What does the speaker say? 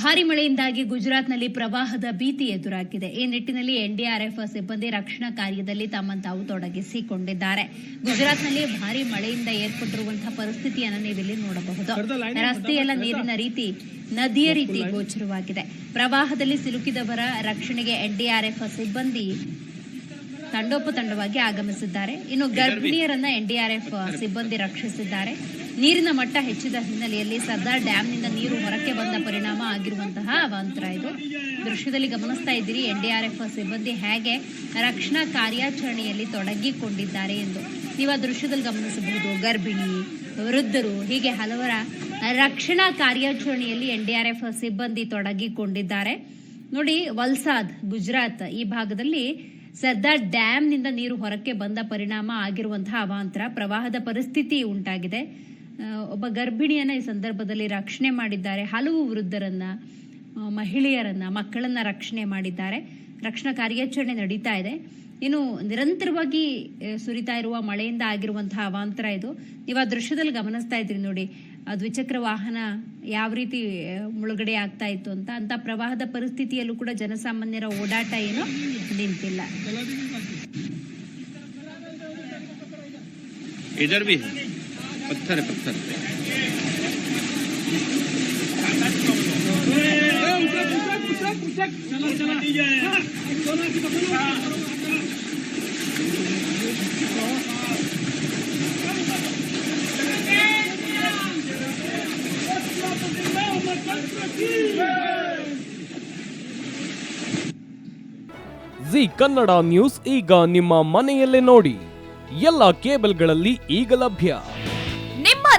ಭಾರಿ ಮಳೆಯಿಂದಾಗಿ ಗುಜರಾತ್ನಲ್ಲಿ ಪ್ರವಾಹದ ಭೀತಿ ಎದುರಾಗಿದೆ. ಈ ನಿಟ್ಟಿನಲ್ಲಿ ಎನ್ಡಿಆರ್ಎಫ್ ಸಿಬ್ಬಂದಿ ರಕ್ಷಣಾ ಕಾರ್ಯದಲ್ಲಿ ತಮ್ಮನ್ನು ತಾವು ತೊಡಗಿಸಿಕೊಂಡಿದ್ದಾರೆ. ಗುಜರಾತ್ನಲ್ಲಿ ಭಾರಿ ಮಳೆಯಿಂದ ಏರ್ಪಟ್ಟಿರುವಂತಹ ಪರಿಸ್ಥಿತಿಯನ್ನು ನೀವಿಲ್ಲಿ ನೋಡಬಹುದು. ರಸ್ತೆಯೆಲ್ಲ ನೀರಿನ ರೀತಿ ನದಿಯ ರೀತಿ ಗೋಚರವಾಗಿದೆ. ಪ್ರವಾಹದಲ್ಲಿ ಸಿಲುಕಿದವರ ರಕ್ಷಣೆಗೆ ಎನ್ಡಿಆರ್ಎಫ್ ಸಿಬ್ಬಂದಿ ತಂಡೋಪತಂಡವಾಗಿ ಆಗಮಿಸಿದ್ದಾರೆ. ಇನ್ನು ಗರ್ಭಿಣಿಯರನ್ನ ಎನ್ಡಿಆರ್ಎಫ್ ಸಿಬ್ಬಂದಿ ರಕ್ಷಿಸಿದ್ದಾರೆ. ನೀರಿನ ಮಟ್ಟ ಹೆಚ್ಚಿದ ಹಿನ್ನೆಲೆಯಲ್ಲಿ ಸರ್ದಾರ್ ಡ್ಯಾಂನಿಂದ ನೀರು ಹೊರಕ್ಕೆ ಬಂದ ಪರಿಣಾಮ ಆಗಿರುವಂತಹ ಅವಾಂತರ ಇದು. ದೃಶ್ಯದಲ್ಲಿ ಗಮನಿಸ್ತಾ ಇದ್ದೀರಿ ಎನ್ಡಿಆರ್ಎಫ್ ಸಿಬ್ಬಂದಿ ಹೇಗೆ ರಕ್ಷಣಾ ಕಾರ್ಯಾಚರಣೆಯಲ್ಲಿ ತೊಡಗಿಕೊಂಡಿದ್ದಾರೆ ಎಂದು. ನೀವು ದೃಶ್ಯದಲ್ಲಿ ಗಮನಿಸಬಹುದು, ಗರ್ಭಿಣಿ, ವೃದ್ಧರು, ಹೀಗೆ ಹಲವರ ರಕ್ಷಣಾ ಕಾರ್ಯಾಚರಣೆಯಲ್ಲಿ ಎನ್ಡಿಆರ್ಎಫ್ ಸಿಬ್ಬಂದಿ ತೊಡಗಿಕೊಂಡಿದ್ದಾರೆ. ನೋಡಿ, ವಲ್ಸಾದ್, ಗುಜರಾತ್ ಈ ಭಾಗದಲ್ಲಿ ಸರ್ದಾರ್ ಡ್ಯಾಂನಿಂದ ನೀರು ಹೊರಕ್ಕೆ ಬಂದ ಪರಿಣಾಮ ಆಗಿರುವಂತಹ ಅವಾಂತರ ಪ್ರವಾಹದ ಪರಿಸ್ಥಿತಿ ಉಂಟಾಗಿದೆ. ಒಬ್ಬ ಗರ್ಭಿಣಿಯನ್ನ ಈ ಸಂದರ್ಭದಲ್ಲಿ ರಕ್ಷಣೆ ಮಾಡಿದ್ದಾರೆ. ಹಲವು ವೃದ್ಧರನ್ನ ಮಹಿಳೆಯರನ್ನ, ಮಕ್ಕಳನ್ನ ರಕ್ಷಣೆ ಮಾಡಿದ್ದಾರೆ. ರಕ್ಷಣಾ ಕಾರ್ಯಾಚರಣೆ ನಡೀತಾ ಇದೆ. ಇನ್ನು ನಿರಂತರವಾಗಿ ಸುರಿತಾ ಇರುವ ಮಳೆಯಿಂದ ಆಗಿರುವಂತಹ ಅವಾಂತರ ಇದು. ನೀವು ಆ ದೃಶ್ಯದಲ್ಲಿ ಗಮನಿಸ್ತಾ ಇದ್ರಿ ನೋಡಿ. ದ್ವಿಚಕ್ರ ವಾಹನ ಯಾವ ರೀತಿ ಮುಳುಗಡೆ ಆಗ್ತಾ ಇತ್ತು ಅಂತ. ಅಂತ ಪ್ರವಾಹದ ಪರಿಸ್ಥಿತಿಯಲ್ಲೂ ಕೂಡ ಜನಸಾಮಾನ್ಯರ ಓಡಾಟ ಏನು ನಿಂತಿಲ್ಲ. ಇದರ್ भी है पत्थर है पत्थर ಜಿ ಕನ್ನಡ ನ್ಯೂಸ್ ಈಗ ನಿಮ್ಮ ಮನೆಯಲ್ಲೇ ನೋಡಿ ಎಲ್ಲ ಕೇಬಲ್ಗಳಲ್ಲಿ ಈಗ ಲಭ್ಯ ನಿಮ್ಮ